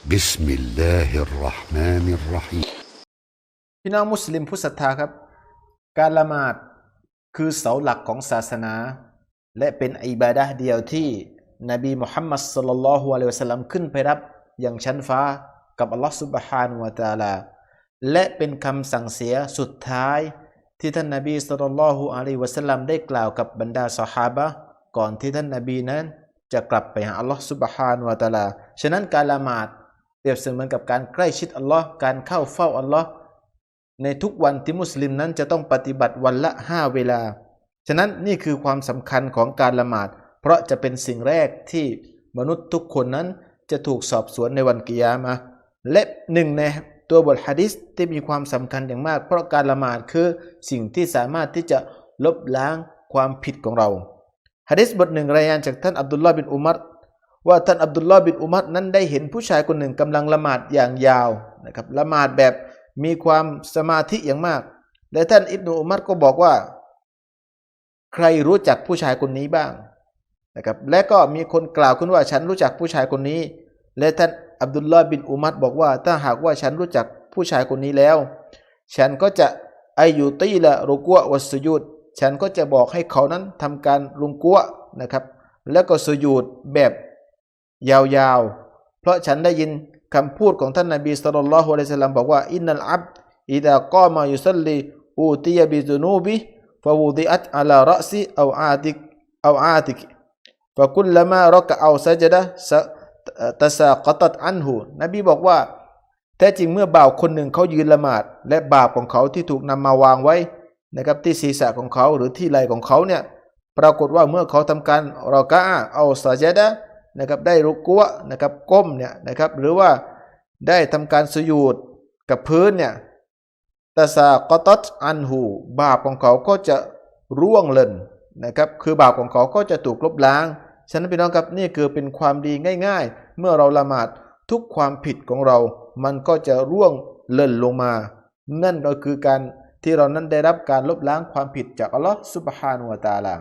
بسم الله الرحمن الرحيم พี่น้องมุสลิมผู้ศรัทธาครับ การละหมาดคือเสาหลักของศาสนา และเป็นอิบาดะห์เดียวที่นบีมุฮัมมัดสลลัลลอฮุอะลัยฮิวะสัลลัมขึ้นไปรับอย่างชั้นฟ้ากับอัลลอฮ์ซุบฮานุวะตะอาลา และเป็นคำสั่งเสียสุดท้าย ที่ท่านนบีสลลัลลอฮุอะลัยฮิวะสัลลัมได้กล่าวกับบรรดาสหาบะห์ก่อนที่ท่านนบีนั้น จะกลับไปหาอัลลอฮ์ซุบฮานุวะตะอาลา ฉะนั้นการละหมาด เปรียบเสมือนกับการใกล้ชิดอัลลอฮ์การเข้าเฝ้าอัลลอฮ์ในทุกวันที่มุสลิมนั้นจะต้องปฏิบัติวันละห้าเวลา ฉะนั้นนี่คือความสำคัญของการละหมาด เพราะจะเป็นสิ่งแรกที่มนุษย์ทุกคนนั้นจะถูกสอบสวนในวันกิยามะและหนึ่งในตัวบทฮะดิษที่มีความสำคัญอย่างมาก เพราะการละหมาดคือสิ่งที่สามารถที่จะลบล้างความผิดของเราฮะดิษบทหนึ่งรายงานจากท่านอับดุลลาห์บินอุมัร ว่าท่านอับดุลลาห์บินอุมัรนั้นได้เห็นผู้ชายคนหนึ่งกำลังละหมาดอย่างยาวนะครับละหมาดแบบมีความสมาธิอย่างมาก และท่านอิบนุอุมัรก็บอกว่า ใครรู้จักผู้ชายคนนี้บ้างนะครับและก็มีคนกล่าวขึ้นว่าฉันรู้จักผู้ชายคนนี้ และท่านอับดุลลาห์บินอุมัรบอกว่า ถ้าหากว่าฉันรู้จักผู้ชายคนนี้แล้ว ฉันก็จะอายุตีละรุกัววัสยุดฉันก็จะบอกให้เขานั้นทำการลุงกัวนะครับ แล้วก็สุดแบบ ยาวๆ เพราะฉันได้ยินคำพูดของท่านนาบีสุลต่านฮ์อะลัยลามบอกว่าอินนัลอับอิดะกอมายุสลีอูติยาบิซุนูบิฟาวูดิอัตอัลาระซีอูอาติกอูอาติกฟาคุลละมารอกะอูซาจดะตะซากตัดอันหูนบีบอกว่า แท้จริงเมื่อบ่าวคนหนึ่งเขายืนละหมาด และบาปของเขาที่ถูกนำมาวางไว้นะครับที่ศีรษะของเขาหรือที่ไหล่ของเขาเนี่ยปรากฏว่าเมื่อเขาทำการรอกะอูซาจดะ นะครับได้รุกัวนะครับก้มเนี่ยนะครับหรือว่าได้ทำการสยุดกับพื้นเนี่ยตาซากตัตอันหูบาปของเขาก็จะร่วงเล่นนะครับคือบาปของเขาก็จะถูกลบล้าง ฉะนั้นพี่น้องครับนี่คือเป็นความดีง่ายๆ เมื่อเราละหมาดทุกความผิดของเรา มันก็จะร่วงเล่นลงมา นั่นก็คือการที่เรานั้นได้รับการลบล้างความผิดจากอัลลอฮฺซุบฮานุวะตาลา